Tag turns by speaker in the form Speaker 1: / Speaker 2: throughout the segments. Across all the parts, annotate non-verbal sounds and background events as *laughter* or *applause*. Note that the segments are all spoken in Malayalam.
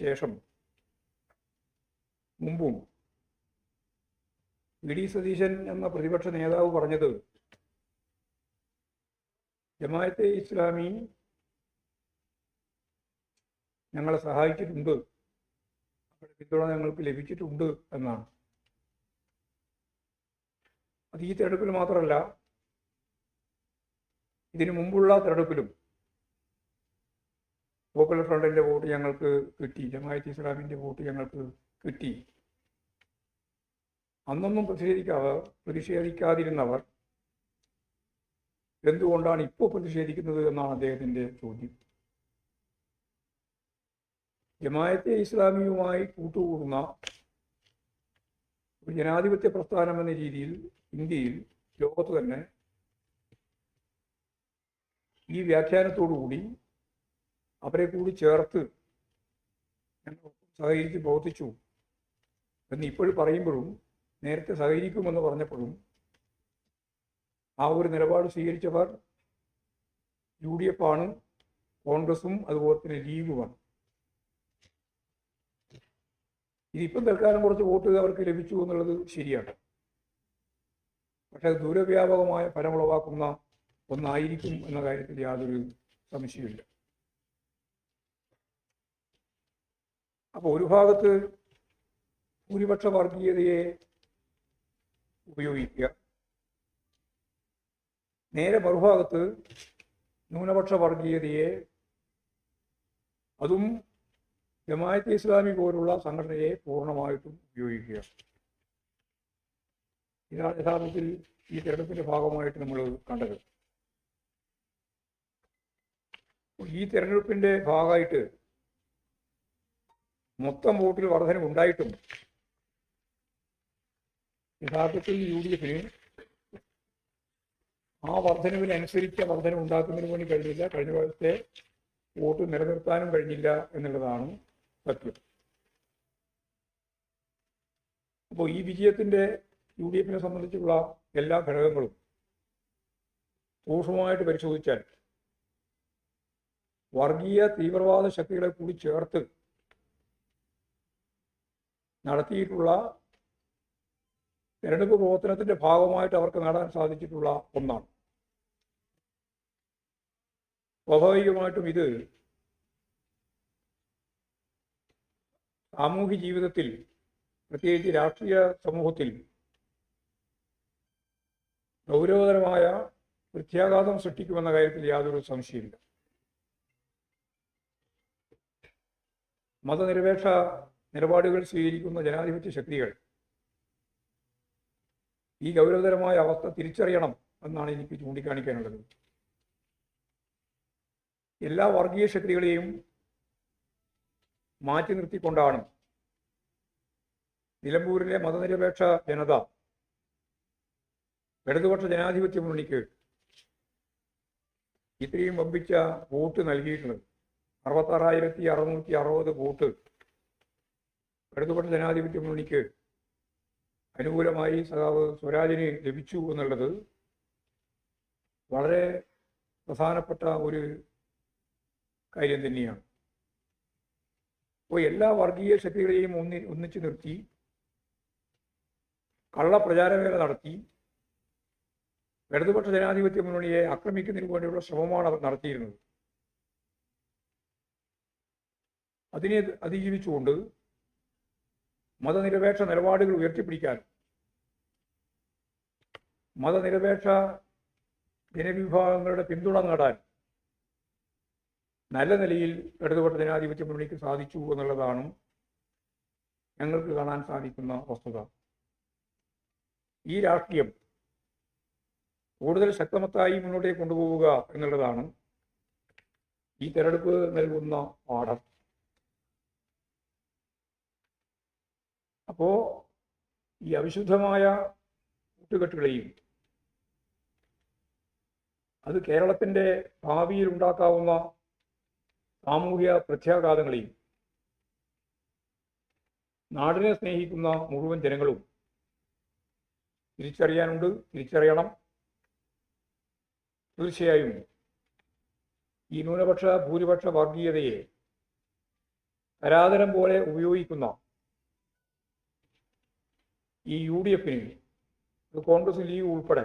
Speaker 1: ശേഷം മുമ്പും വി. ഡി. സതീശൻ എന്ന പ്രതിപക്ഷ നേതാവ് പറഞ്ഞത് ജമാഅത്തെ ഇസ്ലാമി ഞങ്ങളെ സഹായിച്ചിട്ടുണ്ട്. അവരുടെ പിന്തുണ ഞങ്ങൾക്ക് ലഭിച്ചിട്ടുണ്ട് എന്നാണ്. അത് ഈ തെരഞ്ഞെടുപ്പിൽ മാത്രമല്ല ഇതിനു മുമ്പുള്ള തെരഞ്ഞെടുപ്പിലും പോപ്പുലർ ഫ്രണ്ടിന്റെ വോട്ട് ഞങ്ങൾക്ക് കിട്ടി. ജമാഅത്ത് ഇസ്ലാമിന്റെ വോട്ട് ഞങ്ങൾക്ക് കിട്ടി. അന്നൊന്നും പ്രതിഷേധിക്കാതെ പ്രതിഷേധിക്കാതിരുന്നവർ എന്തുകൊണ്ടാണ് ഇപ്പോൾ പ്രതിഷേധിക്കുന്നത് എന്നാണ് അദ്ദേഹത്തിന്റെ ചോദ്യം. ജമാഅത്തെ ഇസ്ലാമിയുമായി കൂട്ടുകൂടുന്ന ഒരു ജനാധിപത്യ പ്രസ്ഥാനം എന്ന രീതിയിൽ ഇന്ത്യയിൽ ലോകത്ത് തന്നെ ഈ വ്യാഖ്യാനത്തോടുകൂടി അവരെ കൂടി ചേർത്ത് സഹകരിച്ച് ബോധിച്ചു എന്ന് ഇപ്പോഴും പറയുമ്പോഴും നേരത്തെ സഹകരിക്കുമെന്ന് പറഞ്ഞപ്പോഴും ആ ഒരു നിലപാട് സ്വീകരിച്ചവർ യു ഡി എഫ് ആണ് കോൺഗ്രസും അതുപോലെ തന്നെ ലീഗുമാണ്. ഇതിപ്പം തൽക്കാലം കുറച്ച് വോട്ട് അവർക്ക് ലഭിച്ചു എന്നുള്ളത് ശരിയാണ്. പക്ഷെ അത് ദൂരവ്യാപകമായ ഫലമുളവാക്കുന്ന ഒന്നായിരിക്കും എന്ന കാര്യത്തിൽ യാതൊരു സംശയമില്ല അപ്പോൾ ഒരു ഭാഗത്ത് ഭൂരിപക്ഷ വർഗീയതയെ ഉപയോഗിക്കുക. നേരെ മറുഭാഗത്ത് ന്യൂനപക്ഷ വർഗീയതയെ അതും ജമാഅത്തെ ഇസ്ലാമി പോലുള്ള സംഘടനയെ പൂർണമായിട്ടും ഉപയോഗിക്കുക. ഇതാണ് യഥാർത്ഥത്തിൽ ഈ തെരഞ്ഞെടുപ്പിന്റെ ഭാഗമായിട്ട് നമ്മൾ കണ്ടത്. ഈ തെരഞ്ഞെടുപ്പിന്റെ ഭാഗമായിട്ട് മൊത്തം വോട്ടിൽ വർധന ഉണ്ടായിട്ടുണ്ട്. യഥാർത്ഥത്തിൽ യു ഡി എഫിന് ആ വർധനവിനനുസരിച്ച വർധന ഉണ്ടാക്കുന്നതിന് വേണ്ടി കഴിഞ്ഞില്ല. കഴിഞ്ഞ പ്രാവശ്യത്തെ വോട്ട് നിലനിർത്താനും കഴിഞ്ഞില്ല എന്നുള്ളതാണ് സത്യം. അപ്പോൾ ഈ വിജയത്തിന്റെ യു ഡി എഫിനെ സംബന്ധിച്ചുള്ള എല്ലാ ഘടകങ്ങളും സൂക്ഷ്മമായിട്ട് പരിശോധിച്ചാൽ വർഗീയ തീവ്രവാദ ശക്തികളെ കൂടി ചേർത്ത് നടത്തിയിട്ടുള്ള തെരഞ്ഞെടുപ്പ് പ്രവർത്തനത്തിന്റെ ഭാഗമായിട്ട് അവർക്ക് നേടാൻ സാധിച്ചിട്ടുള്ള ഒന്നാണ്. സ്വാഭാവികമായിട്ടും ഇത് സാമൂഹ്യ ജീവിതത്തിൽ പ്രത്യേകിച്ച് രാഷ്ട്രീയ സമൂഹത്തിൽ ഗൗരവതരമായ പ്രത്യാഘാതം സൃഷ്ടിക്കുമെന്ന കാര്യത്തിൽ യാതൊരു സംശയമില്ല മതനിരപേക്ഷ നിലപാടുകൾ സ്വീകരിക്കുന്ന ജനാധിപത്യ ശക്തികൾ. ഈ ഗൗരവതരമായ അവസ്ഥ തിരിച്ചറിയണം എന്നാണ് എനിക്ക് ചൂണ്ടിക്കാണിക്കാനുള്ളത്. എല്ലാ വർഗീയ ശക്തികളെയും മാറ്റി നിർത്തിക്കൊണ്ടാണ് നിലമ്പൂരിലെ മതനിരപേക്ഷ ജനത ഇടതുപക്ഷ ജനാധിപത്യ മുന്നണിക്ക് ഇത്രയും വമ്പിച്ച വോട്ട് നൽകിയിട്ടുള്ളത്. അറുപത്താറായിരത്തി അറുന്നൂറ്റി അറുപത് വോട്ട് ഇടതുപക്ഷ ജനാധിപത്യ മുന്നണിക്ക് അനുകൂലമായി സഖാവ് സ്വരാജിന് ലഭിച്ചു എന്നുള്ളത് വളരെ പ്രധാനപ്പെട്ട ഒരു കാര്യം തന്നെയാണ്. അപ്പോൾ എല്ലാ വർഗീയ ശക്തികളെയും ഒന്നി ഒന്നിച്ചു നിർത്തി കള്ളപ്രചാരവേല നടത്തി ഇടതുപക്ഷ ജനാധിപത്യ മുന്നണിയെ ആക്രമിക്കുന്നതിന് വേണ്ടിയുള്ള ശ്രമമാണ് അവർ നടത്തിയിരുന്നത്. അതിനെ അതിജീവിച്ചുകൊണ്ട് മതനിരപേക്ഷ നിലപാടുകൾ ഉയർത്തിപ്പിടിക്കാൻ മതനിരപേക്ഷ ജനവിഭാഗങ്ങളുടെ പിന്തുണ നേടാൻ നല്ല നിലയിൽ ഇടതുപക്ഷ ജനാധിപത്യ മുന്നണിക്ക് സാധിച്ചു എന്നുള്ളതാണ് ഞങ്ങൾക്ക് കാണാൻ സാധിക്കുന്ന വസ്തുത. ഈ രാഷ്ട്രീയം കൂടുതൽ ശക്തമത്തായി മുന്നോട്ടേക്ക് കൊണ്ടുപോവുക എന്നുള്ളതാണ് ഈ തെരഞ്ഞെടുപ്പ് നൽകുന്ന പാഠം അപ്പോ ഈ അവിശുദ്ധമായ കൂട്ടുകെട്ടുകളെയും അത് കേരളത്തിന്റെ ഭാവിയിൽ ഉണ്ടാക്കാവുന്ന സാമൂഹ്യ പ്രത്യാഘാതങ്ങളെയും നാടിനെ സ്നേഹിക്കുന്ന മുഴുവൻ ജനങ്ങളും തിരിച്ചറിയാനുണ്ട് തിരിച്ചറിയണം. തീർച്ചയായും ഈ ന്യൂനപക്ഷ ഭൂരിപക്ഷ വർഗീയതയെ തരാതരം പോലെ ഉപയോഗിക്കുന്ന ഈ യു ഡി എഫിന് വേണ്ടി. കോൺഗ്രസ് ലീഗ് ഉൾപ്പെടെ.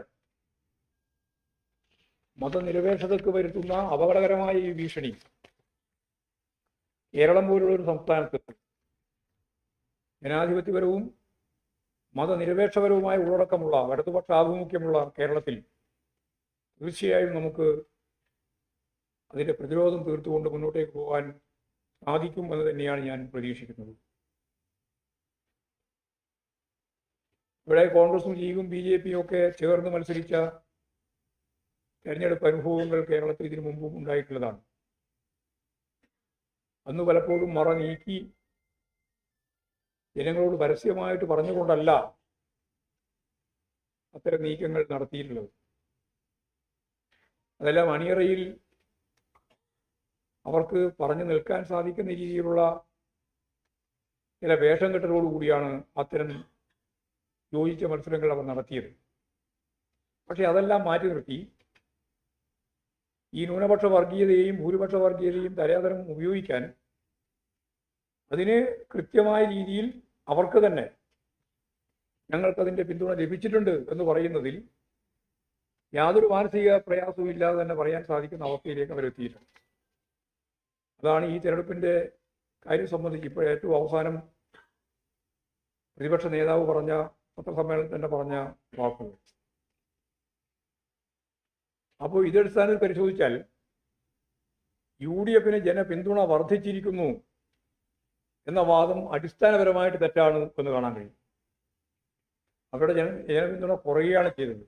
Speaker 1: മതനിരപേക്ഷതയ്ക്ക് വരുത്തുന്ന അപകടകരമായ ഈ ഭീഷണി. കേരളം പോലുള്ള ഒരു സംസ്ഥാനത്ത് ജനാധിപത്യപരവും മതനിരപേക്ഷപരവുമായ ഉള്ളടക്കമുള്ള ഇടതുപക്ഷ ആഭിമുഖ്യമുള്ള കേരളത്തിൽ തീർച്ചയായും നമുക്ക് അതിന്റെ പ്രതിരോധം തീർത്തുകൊണ്ട് മുന്നോട്ടേക്ക് പോകാൻ സാധിക്കും എന്ന് തന്നെയാണ് ഞാൻ പ്രതീക്ഷിക്കുന്നത്. ഇവിടെ കോൺഗ്രസും ലീഗും ബി ജെ പിയും ഒക്കെ ചേർന്ന് മത്സരിച്ച തെരഞ്ഞെടുപ്പ് അനുഭവങ്ങൾ കേരളത്തിൽ ഇതിനു മുമ്പും ഉണ്ടായിട്ടുള്ളതാണ്. അന്ന് പലപ്പോഴും മറ നീക്കി ജനങ്ങളോട് പരസ്യമായിട്ട് പറഞ്ഞുകൊണ്ടല്ല അത്തരം നീക്കങ്ങൾ നടത്തിയിട്ടുള്ളത്. അതെല്ലാം അണിയറയിൽ അവർക്ക് പറഞ്ഞു നിൽക്കാൻ സാധിക്കുന്ന രീതിയിലുള്ള ചില വേഷം കെട്ടലോടുകൂടിയാണ് അത്തരം യോജിച്ച മത്സരങ്ങൾ അവർ നടത്തിയത്. പക്ഷെ അതെല്ലാം മാറ്റി നിർത്തി. ഈ ന്യൂനപക്ഷ വർഗീയതയെയും ഭൂരിപക്ഷ വർഗീയതയും തരാതരം ഉപയോഗിക്കാൻ അതിന് കൃത്യമായ രീതിയിൽ അവർക്ക് തന്നെ ഞങ്ങൾക്കതിന്റെ പിന്തുണ ലഭിച്ചിട്ടുണ്ട് എന്ന് പറയുന്നതിൽ യാതൊരു മാനസിക പ്രയാസവും ഇല്ലാതെ തന്നെ പറയാൻ സാധിക്കുന്ന അവസ്ഥയിലേക്ക് അവരെത്തിയിട്ടുണ്ട്. അതാണ് ഈ തെരഞ്ഞെടുപ്പിന്റെ കാര്യം സംബന്ധിച്ച് ഇപ്പോൾ ഏറ്റവും അവസാനം പ്രതിപക്ഷ നേതാവ് പറഞ്ഞ പത്രസമ്മേളനത്തിൽ തന്നെ പറഞ്ഞ വാക്കുകൾ. അപ്പോൾ ഇതടിസ്ഥാനത്തിൽ പരിശോധിച്ചാൽ യു ഡി എഫിന് ജനപിന്തുണ വർദ്ധിച്ചിരിക്കുന്നു എന്ന വാദം അടിസ്ഥാനപരമായിട്ട് തെറ്റാണ് എന്ന് കാണാൻ കഴിയും. അവരുടെ ജന ജനപിന്തുണ കുറയുകയാണ് ചെയ്തത്.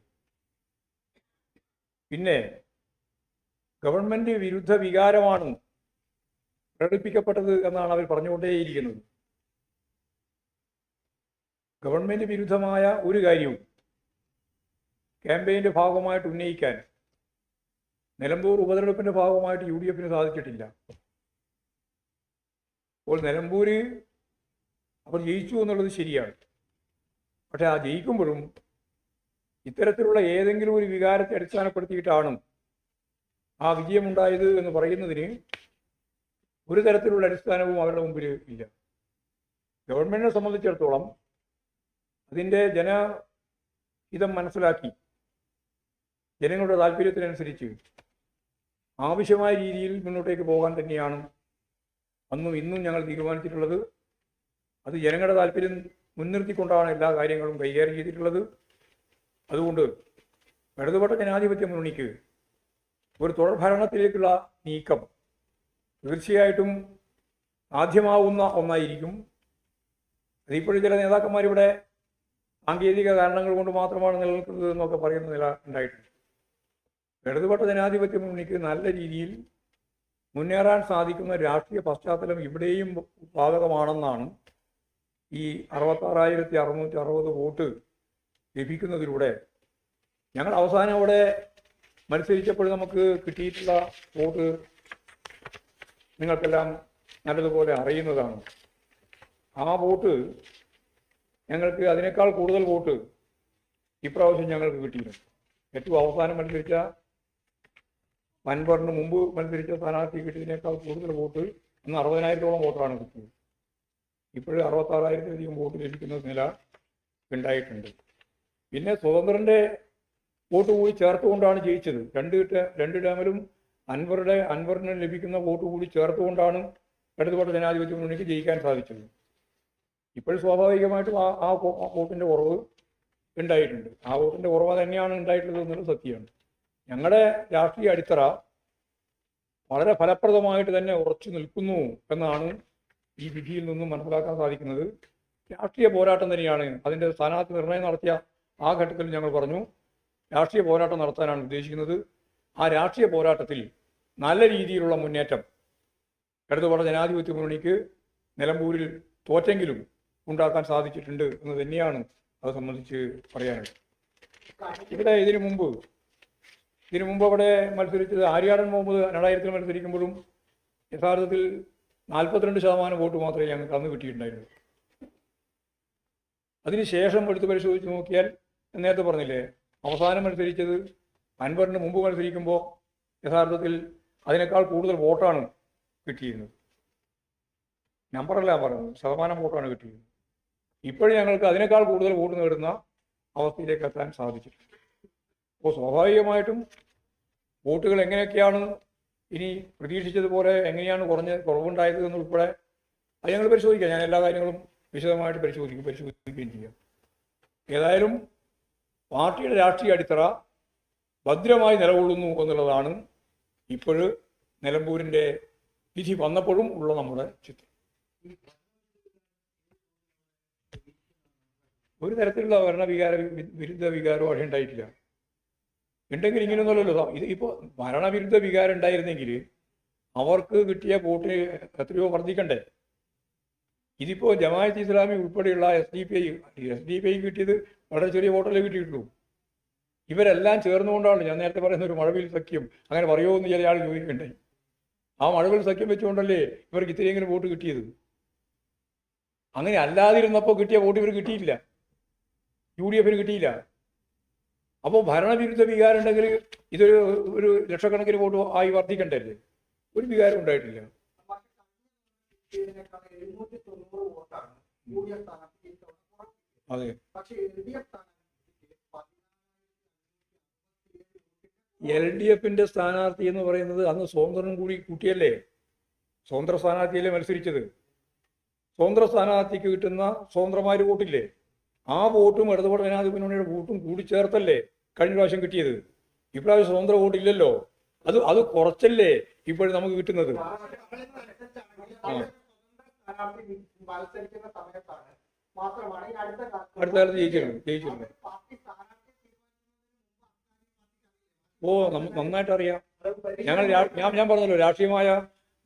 Speaker 1: പിന്നെ ഗവൺമെന്റ് വിരുദ്ധ വികാരമാണ് പ്രകടിപ്പിക്കപ്പെട്ടത് എന്നാണ് അവർ പറഞ്ഞുകൊണ്ടേയിരിക്കുന്നത്. ഗവൺമെന്റ് വിരുദ്ധമായ ഒരു കാര്യവും ക്യാമ്പയിന്റെ ഭാഗമായിട്ട് ഉന്നയിക്കാൻ നിലമ്പൂർ ഉപതെരഞ്ഞെടുപ്പിന്റെ ഭാഗമായിട്ട് യു ഡി എഫിന് സാധിച്ചിട്ടില്ല. അപ്പോൾ നിലമ്പൂര് അവർ ജയിച്ചു എന്നുള്ളത് ശരിയാണ്. പക്ഷേ ആ ജയിക്കുമ്പോഴും ഇത്തരത്തിലുള്ള ഏതെങ്കിലും ഒരു വികാരത്തെ അടിസ്ഥാനപ്പെടുത്തിയിട്ടാണ് ആ വിജയമുണ്ടായത് എന്ന് പറയുന്നതിന് ഒരു തരത്തിലുള്ള അടിസ്ഥാനവും അവരുടെ മുമ്പിൽ ഇല്ല. ഗവൺമെന്റിനെ സംബന്ധിച്ചിടത്തോളം അതിന്റെ ജനഹിതം മനസ്സിലാക്കി ജനങ്ങളുടെ താല്പര്യത്തിനനുസരിച്ച് ആവശ്യമായ രീതിയിൽ മുന്നോട്ടേക്ക് പോകാൻ തന്നെയാണ് അന്നും ഇന്നും ഞങ്ങൾ തീരുമാനിച്ചിട്ടുള്ളത്. അത് ജനങ്ങളുടെ താല്പര്യം മുൻനിർത്തിക്കൊണ്ടാണ് എല്ലാ കാര്യങ്ങളും കൈകാര്യം ചെയ്തിട്ടുള്ളത്. അതുകൊണ്ട് ഇടതുപെട്ട ജനാധിപത്യ മുന്നണിക്ക് ഒരു തുടർ ഭരണത്തിലേക്കുള്ള നീക്കം തീർച്ചയായിട്ടും ആദ്യമാവുന്ന ഒന്നായിരിക്കും. അതിപ്പോഴും ചില നേതാക്കന്മാരിവിടെ സാങ്കേതിക കാരണങ്ങൾ കൊണ്ട് മാത്രമാണ് നിലനിൽക്കുന്നത് എന്നൊക്കെ പറയുന്ന നില ഉണ്ടായിട്ടുണ്ട്. ഇടതുപക്ഷ ജനാധിപത്യ മുന്നണിക്ക് നല്ല രീതിയിൽ മുന്നേറാൻ സാധിക്കുന്ന രാഷ്ട്രീയ പശ്ചാത്തലം ഇവിടെയും ബാധകമാണെന്നാണ് ഈ അറുപത്താറായിരത്തി അറുന്നൂറ്റി അറുപത് വോട്ട് ലഭിക്കുന്നതിലൂടെ ഞങ്ങൾ അവസാനം അവിടെ മത്സരിച്ചപ്പോൾ നമുക്ക് കിട്ടിയിട്ടുള്ള വോട്ട് നിങ്ങൾക്കെല്ലാം നല്ലതുപോലെ അറിയുന്നതാണ്. ആ വോട്ട് ഞങ്ങൾക്ക് അതിനേക്കാൾ കൂടുതൽ വോട്ട് ഇപ്രാവശ്യം ഞങ്ങൾക്ക് കിട്ടിയിട്ടുണ്ട്. ഏറ്റവും അവസാനം മത്സരിച്ച വൻപറിന് മുമ്പ് മത്സരിച്ച സ്ഥാനാർത്ഥി കിട്ടിയതിനേക്കാൾ കൂടുതൽ വോട്ട് അന്ന് അറുപതിനായിരത്തോളം വോട്ടാണ് കിട്ടിയത്. ഇപ്പോഴും അറുപത്താറായിരത്തിലധികം വോട്ട് ലഭിക്കുന്ന നില ഉണ്ടായിട്ടുണ്ട്. പിന്നെ സ്വതന്ത്രന്റെ വോട്ട് കൂടി ചേർത്തുകൊണ്ടാണ് ജയിച്ചത്. രണ്ട് രണ്ട് ടേമിലും അൻവറുടെ അൻവറിന് ലഭിക്കുന്ന വോട്ട് കൂടി ചേർത്തുകൊണ്ടാണ് ഇടതുപാട് ജനാധിപത്യ മുന്നണിക്ക് ജയിക്കാൻ സാധിച്ചത്. ഇപ്പോൾ സ്വാഭാവികമായിട്ടും ആ ആ വോട്ടിന്റെ കുറവ് ഉണ്ടായിട്ടുണ്ട്. ആ വോട്ടിന്റെ കുറവ് തന്നെയാണ് ഉണ്ടായിട്ടുള്ളത് എന്നുള്ളത് സത്യമാണ്. ഞങ്ങളുടെ രാഷ്ട്രീയ അടിത്തറ വളരെ ഫലപ്രദമായിട്ട് തന്നെ ഉറച്ചു നിൽക്കുന്നു എന്നാണ് ഈ വിധിയിൽ നിന്നും മനസ്സിലാക്കാൻ സാധിക്കുന്നത്. രാഷ്ട്രീയ പോരാട്ടം തന്നെയാണ്. അതിന്റെ സ്ഥാനാർത്ഥി നിർണയം നടത്തിയ ആ ഘട്ടത്തിൽ ഞങ്ങൾ പറഞ്ഞു രാഷ്ട്രീയ പോരാട്ടം നടത്താനാണ് ഉദ്ദേശിക്കുന്നത്. ആ രാഷ്ട്രീയ പോരാട്ടത്തിൽ നല്ല രീതിയിലുള്ള മുന്നേറ്റം. ഇടതുപക്ഷ ജനാധിപത്യ മുന്നണിക്ക് നിലമ്പൂരിൽ തോറ്റെങ്കിലും ഉണ്ടാക്കാൻ സാധിച്ചിട്ടുണ്ട് എന്ന് തന്നെയാണ് അത് സംബന്ധിച്ച് പറയാനുള്ളത്. ഇവിടെ ഇതിനു മുമ്പ് ഇതിനു മുമ്പ് അവിടെ മത്സരിച്ചത് ആര്യാടൻ മുഹമ്മദ് രണ്ടായിരത്തിൽ മത്സരിക്കുമ്പോഴും യഥാർത്ഥത്തിൽ നാൽപ്പത്തിരണ്ട് ശതമാനം വോട്ട് മാത്രമേ ഞങ്ങൾക്ക് അന്ന് കിട്ടിയിട്ടുണ്ടായിരുന്നു അതിനുശേഷം എടുത്ത് പരിശോധിച്ച് നോക്കിയാൽ നേരത്തെ പറഞ്ഞില്ലേ അവസാനം മത്സരിച്ചത് അൻവറിന് മുമ്പ് മത്സരിക്കുമ്പോൾ യഥാർത്ഥത്തിൽ അതിനേക്കാൾ കൂടുതൽ വോട്ടാണ് കിട്ടിയിരുന്നത്. നമ്പറല്ല പറഞ്ഞത് ശതമാനം വോട്ടാണ് കിട്ടിയത് ഇപ്പോഴും ഞങ്ങൾക്ക് അതിനേക്കാൾ കൂടുതൽ വോട്ട് നേടുന്ന അവസ്ഥയിലേക്ക് എത്താൻ സാധിച്ചിട്ടുണ്ട്. അപ്പോൾ സ്വാഭാവികമായിട്ടും വോട്ടുകൾ എങ്ങനെയൊക്കെയാണ് ഇനി പ്രതീക്ഷിച്ചതുപോലെ എങ്ങനെയാണ് കുറഞ്ഞ കുറവുണ്ടായത് എന്നുൾപ്പെടെ അത് ഞങ്ങൾ പരിശോധിക്കാം. ഞാൻ എല്ലാ കാര്യങ്ങളും വിശദമായിട്ട് പരിശോധിക്കും പരിശോധിക്കുകയും ചെയ്യാം. ഏതായാലും പാർട്ടിയുടെ രാഷ്ട്രീയ അടിത്തറ ഭദ്രമായി നിലകൊള്ളുന്നു എന്നുള്ളതാണ് ഇപ്പോൾ നിലമ്പൂരിന്റെ വിധി വന്നപ്പോഴും ഉള്ള നമ്മുടെ ചിത്രം. ഒരു തരത്തിലുള്ള ഭരണവികാര വിരുദ്ധ വികാരവും അവിടെ ഉണ്ടായിട്ടില്ല. ഉണ്ടെങ്കിൽ ഇങ്ങനെയൊന്നുമല്ലല്ലോ ഇത്. ഇപ്പോൾ ഭരണവിരുദ്ധ വികാരം ഉണ്ടായിരുന്നെങ്കിൽ അവർക്ക് കിട്ടിയ വോട്ട് എത്രയോ വർദ്ധിക്കണ്ടേ? ഇതിപ്പോൾ ജമാഅത്ത് ഇസ്ലാമി ഉൾപ്പെടെയുള്ള S D P I S D P I കിട്ടിയത് വളരെ ചെറിയ വോട്ടല്ലേ കിട്ടിയിട്ടുള്ളൂ. ഇവരെല്ലാം ചേർന്നുകൊണ്ടാണ് ഞാൻ നേരത്തെ പറയുന്ന ഒരു മഴവിൽ സഖ്യം അങ്ങനെ പറയുമോ എന്ന് ചില ആൾ ആ മഴവിൽ സഖ്യം വെച്ചുകൊണ്ടല്ലേ ഇവർക്ക് ഇത്രയെങ്കിലും വോട്ട് കിട്ടിയത്? അങ്ങനെ അല്ലാതിരുന്നപ്പോൾ കിട്ടിയ വോട്ട് ഇവർ കിട്ടിയില്ല യു ഡി എഫിന് കിട്ടിയില്ല. അപ്പോൾ ഭരണവിരുദ്ധ വികാരം ഉണ്ടെങ്കിൽ ഇതൊരു ഒരു ലക്ഷക്കണക്കിന് വോട്ട് ആയി വർദ്ധിക്കണ്ടല്ലേ ഒരു വികാരം ഉണ്ടായിട്ടില്ല. അതെ.
Speaker 2: എൽ ഡി
Speaker 1: എഫിന്റെ സ്ഥാനാർത്ഥി എന്ന് പറയുന്നത് അന്ന് സ്വതന്ത്രനും കൂടി കൂട്ടിയല്ലേ? സ്വതന്ത്ര സ്ഥാനാർത്ഥിയല്ലേ മത്സരിച്ചത്? സ്വതന്ത്ര സ്ഥാനാർത്ഥിക്ക് കിട്ടുന്ന സ്വതന്ത്രമാര് വോട്ടില്ലേ? ആ വോട്ടും ഇടതുപാട് ജനാധിപത്യ മുന്നണിയുടെ വോട്ടും കൂടി ചേർത്തല്ലേ കഴിഞ്ഞ പ്രാവശ്യം കിട്ടിയത്? ഇപ്രാവശ്യം സ്വതന്ത്ര വോട്ട് ഇല്ലല്ലോ. അത് അത് കുറച്ചല്ലേ ഇപ്പോഴും നമുക്ക് കിട്ടുന്നത്?
Speaker 2: അടുത്ത കാലത്ത്
Speaker 1: ജയിച്ചിരുന്നു ജയിച്ചിട്ടുണ്ട് ഓ നമ്മ- നന്നായിട്ട് അറിയാം ഞങ്ങൾ ഞാൻ ഞാൻ പറഞ്ഞല്ലോ രാഷ്ട്രീയമായ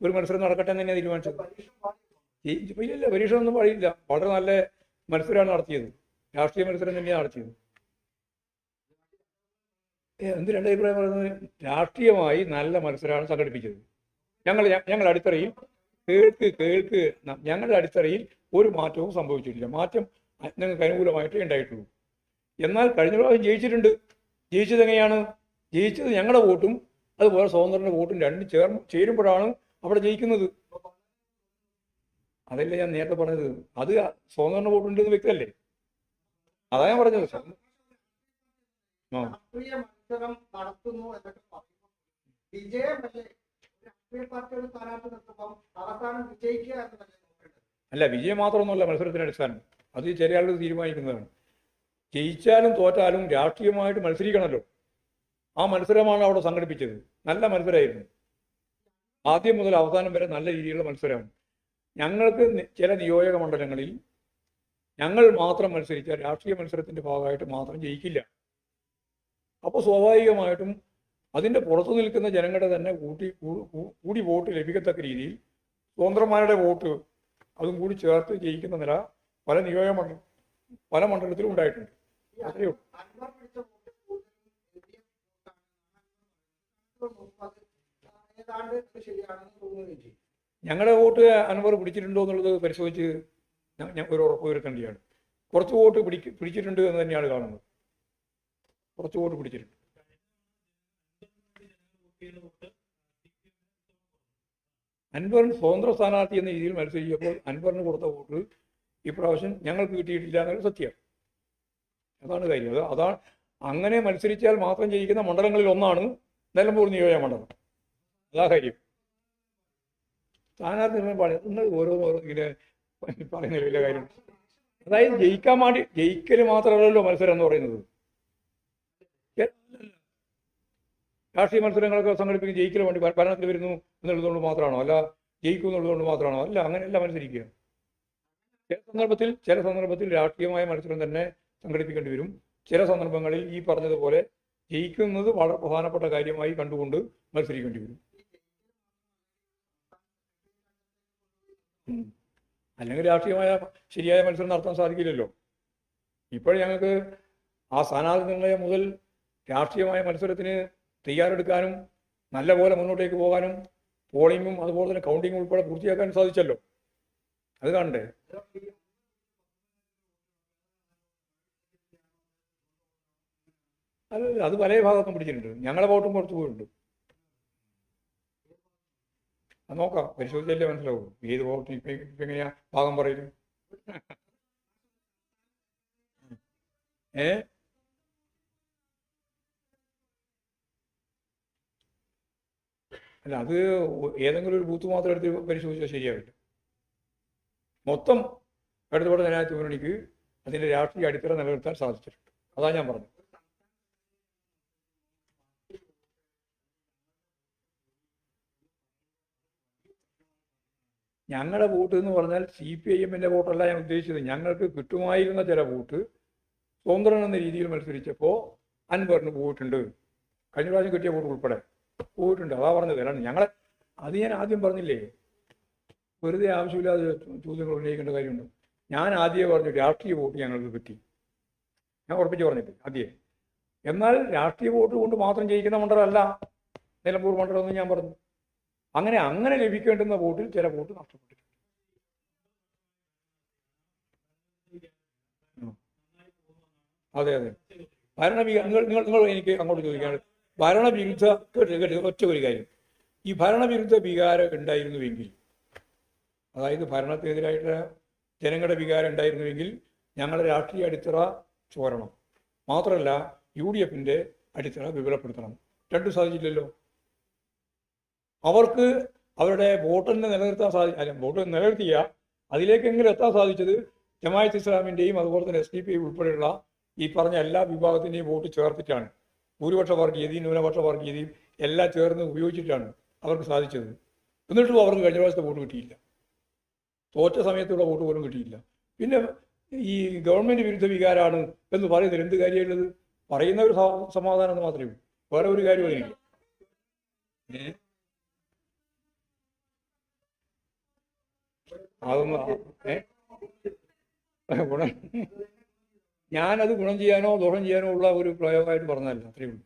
Speaker 1: ഒരു മത്സരം നടക്കട്ടെ എന്ന് തന്നെയാണ് തീരുമാനിച്ചത്. ഇല്ല പരീക്ഷ ഒന്നും പറയില്ല വളരെ നല്ല മത്സരമാണ് നടത്തിയത്. രാഷ്ട്രീയ മത്സരം തന്നെയാണ് നടത്തിയത്. എന്ത് രണ്ട് അഭിപ്രായം പറയുന്നത്? രാഷ്ട്രീയമായി നല്ല മത്സരമാണ് സംഘടിപ്പിച്ചത്. ഞങ്ങൾ ഞങ്ങൾ അടിത്തറയിൽ കേൾക്ക് കേൾക്ക് ഞങ്ങളുടെ അടിത്തറയിൽ ഒരു മാറ്റവും സംഭവിച്ചിട്ടില്ല. മാറ്റം ഞങ്ങൾക്ക് അനുകൂലമായിട്ടേ ഉണ്ടായിട്ടുള്ളൂ. എന്നാൽ കഴിഞ്ഞ പ്രാവശ്യം ജയിച്ചിട്ടുണ്ട്. ജയിച്ചത് എങ്ങനെയാണ്? ജയിച്ചത് ഞങ്ങളുടെ വോട്ടും അതുപോലെ സ്വതന്ത്രന്റെ വോട്ടും രണ്ടും ചേർന്ന് ചേരുമ്പോഴാണ് അവിടെ ജയിക്കുന്നത്. അതല്ലേ ഞാൻ നേരത്തെ പറഞ്ഞത്. അത് സ്വതന്ത്ര വോട്ടുണ്ടെന്ന് വ്യക്തമല്ലേ? അതാ ഞാൻ പറഞ്ഞത്. അല്ല വിജയം മാത്രമൊന്നുമല്ല മത്സരത്തിന്റെ അടിസ്ഥാനം. അത് ചില ആളുകൾ തീരുമാനിക്കുന്നതാണ്. ജയിച്ചാലും തോറ്റാലും രാഷ്ട്രീയമായിട്ട് മത്സരിക്കണമല്ലോ ആ മത്സരമാണ് അവിടെ സംഘടിപ്പിച്ചത്. നല്ല മത്സരമായിരുന്നു. ആദ്യം മുതൽ അവസാനം വരെ നല്ല രീതിയിലുള്ള മത്സരമാണ്. ഞങ്ങൾക്ക് ചില നിയോജക മണ്ഡലങ്ങളിൽ ഞങ്ങൾ മാത്രം മത്സരിച്ച രാഷ്ട്രീയ മത്സരത്തിന്റെ ഭാഗമായിട്ട് മാത്രം ജയിക്കില്ല. അപ്പോൾ സ്വാഭാവികമായിട്ടും അതിന്റെ പുറത്തു നിൽക്കുന്ന ജനങ്ങളുടെ തന്നെ കൂട്ടി കൂടി വോട്ട് ലഭിക്കത്തക്ക രീതിയിൽ സ്വതന്ത്രന്മാരുടെ വോട്ട് അതും കൂടി ചേർത്ത് ജയിക്കുന്ന നില പല നിയോജക മണ്ഡലം പല മണ്ഡലത്തിലും ഉണ്ടായിട്ടുണ്ട്. അത്രയേ ഞങ്ങളുടെ വോട്ട് അൻവർ പിടിച്ചിട്ടുണ്ടോ എന്നുള്ളത് പരിശോധിച്ച് ഞാൻ ഒരു ഉറപ്പ് വരുത്തേണ്ടതാണ് കുറച്ച് വോട്ട് പിടിക്ക് പിടിച്ചിട്ടുണ്ട് എന്ന് തന്നെയാണ് കാണുന്നത്. കുറച്ച് വോട്ട് പിടിച്ചിട്ടുണ്ട്. അൻവർ സ്വതന്ത്ര സ്ഥാനാർത്ഥി എന്ന രീതിയിൽ മത്സരിച്ചപ്പോൾ അൻവറിന് കൊടുത്ത വോട്ട് ഇപ്രാവശ്യം ഞങ്ങൾക്ക് കിട്ടിയിട്ടില്ല എന്നൊരു സത്യം. അതാണ് കാര്യം. അത് അതാണ് അങ്ങനെ മത്സരിച്ചാൽ മാത്രം ജയിക്കുന്ന മണ്ഡലങ്ങളിൽ ഒന്നാണ് നിലമ്പൂർ നിയോജക മണ്ഡലം. അതാ കാര്യം. സ്ഥാനാർത്ഥി പാടില്ല പാടി നിങ്ങൾ ഇങ്ങനെ *laughs* പറയുന്ന വലിയ കാര്യം. അതായത് ജയിക്കാൻ വേണ്ടി ജയിക്കൽ മാത്രമല്ലല്ലോ മത്സരം എന്ന് പറയുന്നത്. രാഷ്ട്രീയ മത്സരങ്ങളൊക്കെ സംഘടിപ്പിക്കും ജയിക്കൽ വേണ്ടി ഭരണത്തിൽ വരുന്നു എന്നുള്ളതുകൊണ്ട് മാത്രമാണോ? അല്ല ജയിക്കും എന്നുള്ളതുകൊണ്ട് മാത്രമാണോ? അല്ല അങ്ങനെയല്ല മത്സരിക്കുക. ചില സന്ദർഭത്തിൽ ചില സന്ദർഭത്തിൽ രാഷ്ട്രീയമായ മത്സരം തന്നെ സംഘടിപ്പിക്കേണ്ടി വരും. ചില സന്ദർഭങ്ങളിൽ ഈ പറഞ്ഞതുപോലെ ജയിക്കുന്നത് വളരെ പ്രധാനപ്പെട്ട കാര്യമായി കണ്ടുകൊണ്ട് മത്സരിക്കേണ്ടി വരും. അല്ലെങ്കിൽ രാഷ്ട്രീയമായ ശരിയായ മത്സരം നടത്താൻ സാധിക്കില്ലല്ലോ. ഇപ്പോൾ ഞങ്ങൾക്ക് ആ സ്ഥാനാർത്ഥി നിർണയം മുതൽ രാഷ്ട്രീയമായ മത്സരത്തിന് തയ്യാറെടുക്കാനും നല്ല പോലെ മുന്നോട്ടേക്ക് പോകാനും പോളിങ്ങും അതുപോലെ തന്നെ കൗണ്ടിങ്ങും ഉൾപ്പെടെ പൂർത്തിയാക്കാനും സാധിച്ചല്ലോ. അത് കാണണ്ടേ? അല്ല അത് പല ഭാഗത്തും പിടിച്ചിട്ടുണ്ട്. ഞങ്ങളെ വോട്ടും കൊടുത്തു പോയിട്ടുണ്ട്. അത് നോക്കാം പരിശോധിച്ചല്ലേ മനസ്സിലാവും. ഏത് ഭാഗത്ത് എങ്ങനെയാ? ഭാഗം പറയലും ഏ? അല്ല അത് ഏതെങ്കിലും ഒരു ബൂത്ത് മാത്രം എടുത്ത് പരിശോധിച്ചാൽ ശരിയാവില്ല. മൊത്തം ഇടതുപാട് ജനാധിപത്യ മുന്നണിക്ക് അതിന്റെ രാഷ്ട്രീയ അടിത്തറ നിലനിർത്താൻ സാധിച്ചിട്ടുണ്ട്. അതാണ് ഞാൻ പറഞ്ഞത്. ഞങ്ങളുടെ വോട്ട് എന്ന് പറഞ്ഞാൽ സി പി ഐ എമ്മിന്റെ വോട്ടല്ല ഞാൻ ഉദ്ദേശിച്ചത്. ഞങ്ങൾക്ക് കിട്ടുമായിരുന്ന ചില വോട്ട് സ്വതന്ത്രൻ എന്ന രീതിയിൽ മത്സരിച്ചപ്പോൾ അൻവറിന് പോയിട്ടുണ്ട്. കഴിഞ്ഞ പ്രാവശ്യം കിട്ടിയ വോട്ട് ഉൾപ്പെടെ പോയിട്ടുണ്ട്. അതാ പറഞ്ഞത്. അല്ലാണ്ട് ഞങ്ങളെ അത് ഞാൻ ആദ്യം പറഞ്ഞില്ലേ? വെറുതെ ആവശ്യമില്ലാതെ ചോദ്യങ്ങൾ ഉന്നയിക്കേണ്ട കാര്യമുണ്ട്. ഞാൻ ആദ്യമേ പറഞ്ഞു രാഷ്ട്രീയ വോട്ട് ഞങ്ങൾക്ക് കിട്ടി. ഞാൻ ഉറപ്പിച്ച് പറഞ്ഞിട്ട് ആദ്യമേ. എന്നാൽ രാഷ്ട്രീയ വോട്ട് കൊണ്ട് മാത്രം ജയിക്കുന്ന മണ്ഡലമല്ല. നിലമ്പൂർ മണ്ഡലം എന്ന് ഞാൻ പറഞ്ഞു. അങ്ങനെ അങ്ങനെ ലഭിക്കേണ്ടുന്ന വോട്ടിൽ ചില വോട്ട് നഷ്ടപ്പെട്ടു അതെ അതെ. ഭരണവിക നിങ്ങൾ നിങ്ങൾ നിങ്ങൾ എനിക്ക് അങ്ങോട്ട് ചോദിക്കാണ് ഭരണവിരുദ്ധ ഒറ്റ ഒരു കാര്യം. ഈ ഭരണവിരുദ്ധ വികാരം ഉണ്ടായിരുന്നുവെങ്കിൽ അതായത് ഭരണത്തിനെതിരായിട്ട് ജനങ്ങളുടെ വികാരം ഉണ്ടായിരുന്നുവെങ്കിൽ ഞങ്ങളുടെ രാഷ്ട്രീയ അടിത്തറ ചോരണം. മാത്രമല്ല യു ഡി എഫിന്റെ അടിത്തറ വിപുലപ്പെടുത്തണം. രണ്ടും സാധിച്ചില്ലല്ലോ അവർക്ക് അവരുടെ വോട്ടിനെ നിലനിർത്താൻ സാധിച്ച വോട്ട് നിലനിർത്തിയ അതിലേക്കെങ്കിലും എത്താൻ സാധിച്ചത് ജമായത്ത് ഇസ്ലാമിന്റെയും അതുപോലെ തന്നെ എസ് ഡി പി ഉൾപ്പെടെയുള്ള ഈ പറഞ്ഞ എല്ലാ വിഭാഗത്തിന്റെയും വോട്ട് ചേർത്തിട്ടാണ്. ഭൂരിപക്ഷ വർഗീയതയും ന്യൂനപക്ഷ വർഗീയതയും എല്ലാം ചേർന്ന് ഉപയോഗിച്ചിട്ടാണ് അവർക്ക് സാധിച്ചത്. എന്നിട്ടും അവർക്ക് കഴിഞ്ഞ പ്രാവശ്യത്തെ വോട്ട് കിട്ടിയില്ല. തോറ്റ സമയത്തുള്ള വോട്ട് പോലും കിട്ടിയില്ല. പിന്നെ ഈ ഗവൺമെന്റ് വിരുദ്ധ വികാരമാണ് എന്ന് പറയുന്നതിൽ എന്ത് കാര്യമുള്ളത് പറയുന്ന ഒരു സമാധാനം മാത്രമേ ഉള്ളൂ. വേറെ ഒരു കാര്യമില്ല അതിനില്ല ഏ? അതൊന്നും ആ- ഏ? ഗുണം. ഞാനത് ഗുണം ചെയ്യാനോ ദോഷം ചെയ്യാനോ ഉള്ള ഒരു പ്രയോഗമായിട്ട് പറഞ്ഞതല്ല അത്രയേ ഉള്ളൂ.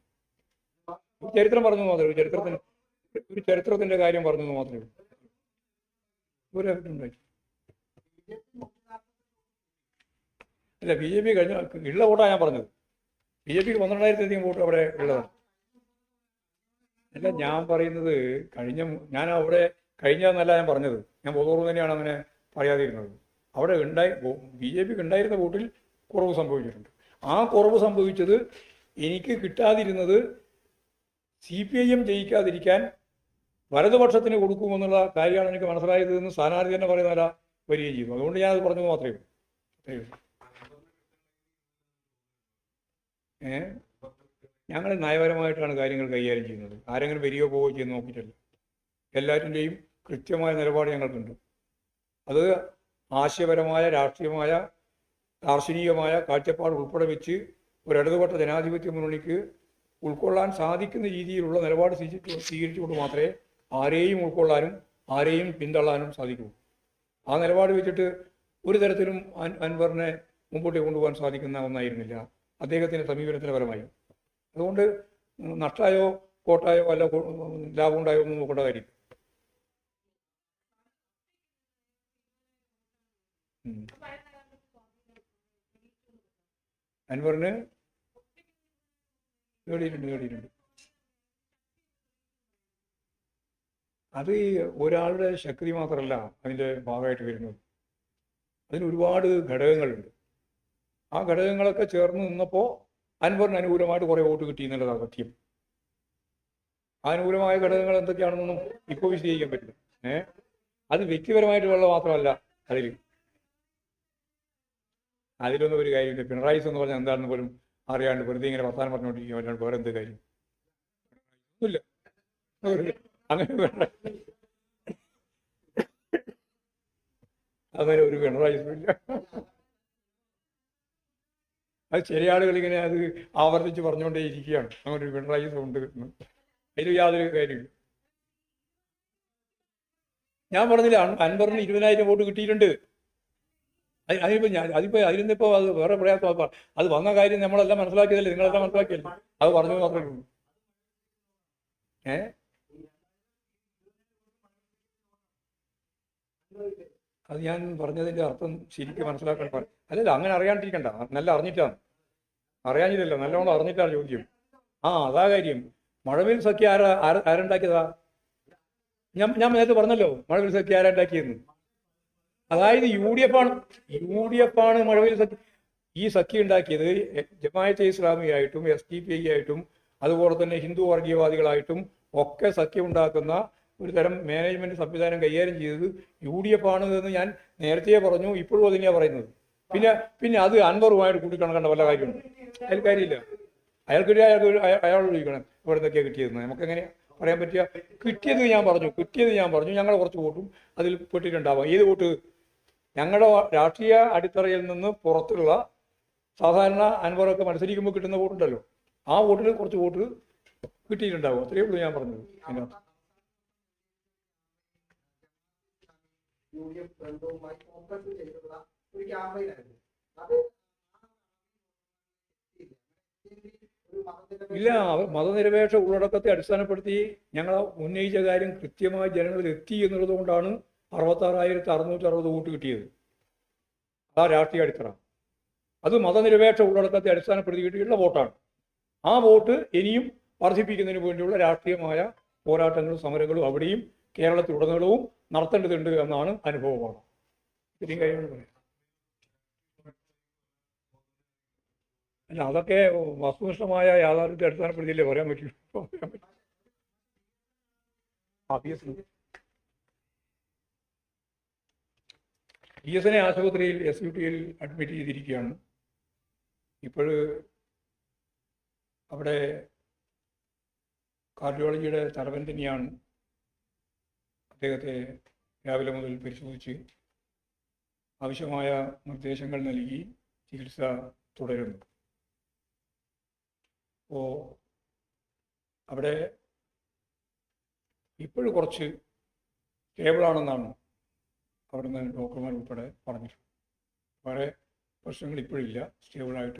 Speaker 1: ചരിത്രം പറഞ്ഞു മാത്രമേ ഉള്ളൂ. ചരിത്രത്തിന് ഒരു ചരിത്രത്തിന്റെ കാര്യം പറഞ്ഞു മാത്രമേ ഉള്ളൂ. ഒരു അഭിപ്രായം അല്ല ബി ജെ പി കഴിഞ്ഞ ഉള്ള വോട്ടാണ് ഞാൻ പറഞ്ഞത്. ബി ജെ പിക്ക് പന്ത്രണ്ടായിരത്തിലധികം വോട്ട് അവിടെ ഉള്ളതാണ്. അല്ല ഞാൻ പറയുന്നത് കഴിഞ്ഞ ഞാൻ അവിടെ കഴിഞ്ഞതെന്നല്ല ഞാൻ പറഞ്ഞത്. ഞാൻ ബോധപൂർവം തന്നെയാണ് അങ്ങനെ പറയാതിരുന്നത്. അവിടെ ഉണ്ടായി ബി ജെ പിക്ക് ഉണ്ടായിരുന്ന വോട്ടിൽ കുറവ് സംഭവിച്ചിട്ടുണ്ട്. ആ കുറവ് സംഭവിച്ചത് എനിക്ക് കിട്ടാതിരുന്നത് സി പി ഐ എം ജയിക്കാതിരിക്കാൻ വലതുപക്ഷത്തിന് കൊടുക്കുമെന്നുള്ള കാര്യമാണ് എനിക്ക് മനസ്സിലായത് എന്ന് സ്ഥാനാർത്ഥി തന്നെ പറയുന്നതല്ല വരികയും ചെയ്തു. അതുകൊണ്ട് ഞാനത് പറഞ്ഞത് മാത്രമേ ഉള്ളൂ. ഏ? ഞങ്ങൾ നയപരമായിട്ടാണ് കാര്യങ്ങൾ കൈകാര്യം ചെയ്യുന്നത്. ആരെങ്കിലും വരികയോ പോവുകയോ ചെയ്യുന്ന നോക്കിയിട്ടല്ല. എല്ലാറ്റിന്റെയും കൃത്യമായ നിലപാട് ഞങ്ങൾക്കുണ്ട്. അത് ആശയപരമായ രാഷ്ട്രീയമായ ദാർശനികമായ കാഴ്ചപ്പാട് ഉൾപ്പെടെ വെച്ച് ഒരു ജനാധിപത്യ മുന്നണിക്ക് ഉൾക്കൊള്ളാൻ സാധിക്കുന്ന രീതിയിലുള്ള നിലപാട് സ്വീകരിച്ചു സ്വീകരിച്ചുകൊണ്ട് മാത്രമേ ആരെയും ഉൾക്കൊള്ളാനും ആരെയും പിന്തള്ളാനും സാധിക്കൂ. ആ നിലപാട് വെച്ചിട്ട് ഒരു തരത്തിലും അൻ അൻവറിനെ മുമ്പോട്ട് കൊണ്ടുപോകാൻ സാധിക്കുന്ന ഒന്നായിരുന്നില്ല. അദ്ദേഹത്തിന്റെ സമീപനത്തിന് പരമായി അതുകൊണ്ട് നഷ്ടമായോ കോട്ടായോ അല്ല ലാഭം ഉണ്ടായോ ഒന്നും നോക്കേണ്ട കാര്യം അൻവറിന് അത് ഈ ഒരാളുടെ ശക്തി മാത്രമല്ല അതിന്റെ ഭാഗമായിട്ട് വരുന്നത്. അതിന് ഒരുപാട് ഘടകങ്ങളുണ്ട്. ആ ഘടകങ്ങളൊക്കെ ചേർന്ന് നിന്നപ്പോൾ അൻവറിന് അനുകൂലമായിട്ട് കുറേ വോട്ട് കിട്ടി എന്നുള്ളതാണ് സത്യം. അനുകൂലമായ ഘടകങ്ങൾ എന്തൊക്കെയാണെന്നൊന്നും ഇപ്പോൾ വിശദീകരിക്കാൻ പറ്റില്ല. ഏഹ് അത് വ്യക്തിപരമായിട്ടുള്ള മാത്രമല്ല അതിൽ അതിലൊന്നും ഒരു കാര്യമില്ല. പിണറായി എന്ന് പറഞ്ഞാൽ എന്താണെന്ന് പോലും അറിയാണ്ട് വെറുതെ ഇങ്ങനെ വർത്താനം പറഞ്ഞുകൊണ്ടിരിക്കും അല്ലാണ്ട് വേറെ എന്ത് കാര്യം? അങ്ങനെ അങ്ങനെ ഒരു പിണറായി ഇല്ല. അത് ചില ആളുകൾ ഇങ്ങനെ അത് ആവർത്തിച്ച് പറഞ്ഞുകൊണ്ടേ ഇരിക്കുകയാണ്. അങ്ങനെ ഒരു പിണറായി ഉണ്ട്. അതിന് യാതൊരു കാര്യമില്ല. ഞാൻ പറഞ്ഞില്ല അൻപറിന് ഇരുപതിനായിരം വോട്ട് കിട്ടിയിട്ടുണ്ട്. അത് അതിപ്പോ ഞാൻ അതിപ്പോ അതിനിപ്പോ അത് വേറെ പ്രയാസം അത് വന്ന കാര്യം നമ്മളെല്ലാം മനസ്സിലാക്കിയതല്ലേ? നിങ്ങളെല്ലാം മനസ്സിലാക്കിയല്ലേ? അത് പറഞ്ഞു മാത്രമേ ഉള്ളൂ. ഏ? അത് ഞാൻ പറഞ്ഞതിന്റെ അർത്ഥം ശരിക്കും മനസ്സിലാക്കാൻ പറ- അല്ലല്ല അങ്ങനെ അറിയാണ്ടിരിക്കണ്ട. നല്ല അറിഞ്ഞിട്ടാണ്. അറിയാഞ്ഞില്ലല്ലോ. നല്ലോണം അറിഞ്ഞിട്ടാണ് ചോദ്യം. ആ അതാ കാര്യം. മഴവിൽ സഖ്യ ആരാ ആര- ആരുണ്ടാക്കിയതാ? ഞാൻ ഞാൻ നേരത്തെ പറഞ്ഞല്ലോ മഴവിൽ സഖ്യ ആരാണ്ടാക്കിയെന്ന് അതായത് യു ഡി എഫ് ആണ് യു ഡി എഫ് ആണ് മഴവിൽ സഖ്യ ഈ സഖ്യ ഉണ്ടാക്കിയത് ജമായത്തെ ഇസ്ലാമിയായിട്ടും എസ് ഡി പി ഐ ആയിട്ടും അതുപോലെ തന്നെ ഹിന്ദു വർഗീയവാദികളായിട്ടും ഒക്കെ സഖ്യം ഉണ്ടാക്കുന്ന ഒരു തരം മാനേജ്മെന്റ് സംവിധാനം കൈകാര്യം ചെയ്തത് യു ഡി എഫ് ആണ് എന്ന് ഞാൻ നേരത്തെ പറഞ്ഞു ഇപ്പോഴും അത് തന്നെയാണ് പറയുന്നത്. പിന്നെ പിന്നെ അത് അൻവറുമായിട്ട് കൂട്ടിക്കണക്കേണ്ട വല്ല കാര്യമുണ്ട്. അതിൽ കാര്യമില്ല. അയാൾക്ക് അയാൾക്ക് അയാൾ- അയാളോട് ചോദിക്കണം ഇവിടെ നിന്നൊക്കെയാണ് കിട്ടിയതെന്ന്. നമുക്ക് എങ്ങനെ പറയാൻ പറ്റിയ കിട്ടിയത് ഞാൻ പറഞ്ഞു കിട്ടിയത് ഞാൻ പറഞ്ഞു. ഞങ്ങൾ കുറച്ച് വോട്ടും അതിൽ പെട്ടിട്ടുണ്ടാവാം. ഏത് വോട്ട്? ഞങ്ങളുടെ രാഷ്ട്രീയ അടിത്തറയിൽ നിന്ന് പുറത്തുള്ള സാധാരണ അൻവറൊക്കെ മത്സരിക്കുമ്പോൾ കിട്ടുന്ന വോട്ടുണ്ടല്ലോ. ആ വോട്ടിൽ കുറച്ച് വോട്ട് കിട്ടിയിട്ടുണ്ടാവും. അത്രയേ ഉള്ളൂ ഞാൻ പറഞ്ഞത്. അതിനകത്ത്. ഇല്ല അവർ മതനിരപേക്ഷ ഉള്ളടക്കത്തെ അടിസ്ഥാനപ്പെടുത്തി ഞങ്ങൾ ഉന്നയിച്ച കാര്യം കൃത്യമായി ജനങ്ങളിൽ എത്തി എന്നുള്ളത് കൊണ്ടാണ് അറുപത്താറായിരത്തി അറുന്നൂറ്റി അറുപത് വോട്ട് കിട്ടിയത്. ആ രാഷ്ട്രീയ അടിത്തറ. അത് മതനിരപേക്ഷ ഉള്ളടക്കത്തെ അടിസ്ഥാനപ്പെടുത്തി കിട്ടിയുള്ള വോട്ടാണ്. ആ വോട്ട് ഇനിയും വർദ്ധിപ്പിക്കുന്നതിന് വേണ്ടിയുള്ള രാഷ്ട്രീയമായ പോരാട്ടങ്ങളും സമരങ്ങളും അവിടെയും കേരളത്തിലുടനീളവും നടത്തേണ്ടതുണ്ട് എന്നാണ് അനുഭവമാണ്. അല്ല അതൊക്കെ വസ്തുനിഷ്ഠമായ യാഥാർത്ഥ്യത്തെ അടിസ്ഥാനപ്പെടുത്തിയില്ലേ പറയാൻ പറ്റൂ? പറയാൻ പി എസ് എനെ ആശുപത്രിയിൽ എസ് യു ടിയിൽ അഡ്മിറ്റ് ചെയ്തിരിക്കുകയാണ്. ഇപ്പോൾ അവിടെ കാർഡിയോളജിയുടെ തലവൻ തന്നെയാണ് അദ്ദേഹത്തെ രാവിലെ മുതൽ പരിശോധിച്ച് ആവശ്യമായ നിർദ്ദേശങ്ങൾ നൽകി ചികിത്സ തുടരുന്നു. അപ്പോൾ അവിടെ ഇപ്പോഴും കുറച്ച് സ്റ്റേബിളാണെന്നാണ് അവിടുന്ന് ഡോക്ടർമാർ ഉൾപ്പെടെ പറഞ്ഞു. വേറെ പ്രശ്നങ്ങൾ ഇപ്പോഴില്ല. സ്റ്റേബിളായിട്ട്